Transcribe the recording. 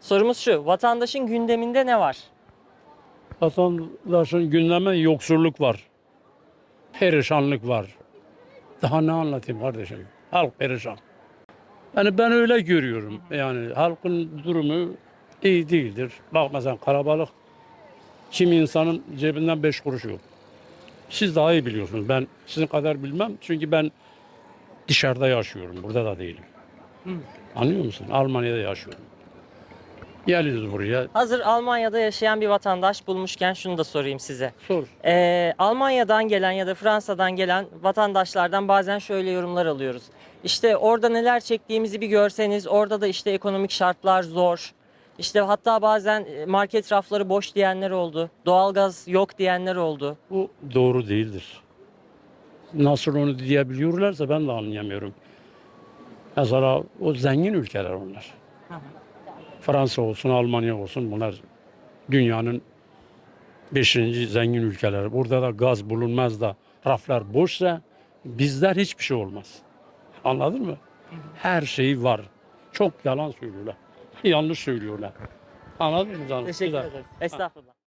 Sorumuz şu. Vatandaşın gündeminde ne var? Vatandaşın gündemi yoksulluk var. Perişanlık var. Daha ne anlatayım kardeşim? Halk perişan. Yani ben öyle görüyorum. Yani halkın durumu iyi değildir. Bak mesela kalabalık. Kim insanın cebinden beş kuruş yok. Siz daha iyi biliyorsunuz. Ben sizin kadar bilmem. Çünkü ben dışarıda yaşıyorum. Burada da değilim. Anlıyor musun? Almanya'da yaşıyorum. Geliyoruz buraya. Hazır Almanya'da yaşayan bir vatandaş bulmuşken şunu da sorayım size. Sor. Ee, Almanya'dan gelen ya da Fransa'dan gelen vatandaşlardan bazen şöyle yorumlar alıyoruz. İşte orada neler çektiğimizi bir görseniz, orada da işte ekonomik şartlar zor. İşte hatta bazen e, market rafları boş diyenler oldu. Doğalgaz yok diyenler oldu. Bu doğru değildir. Nasıl onu diyebiliyorlarsa ben de anlayamıyorum. Mesela o zengin ülkeler onlar. Fransa olsun, Almanya olsun bunlar dünyanın beşinci zengin ülkeleri. Burada da gaz bulunmaz da raflar boşsa bizler hiçbir şey olmaz. Anladın mı? Her şey var. Çok yalan söylüyorlar. Yanlış söylüyorlar. Anladın mı canım? Teşekkür ederim. Estağfurullah.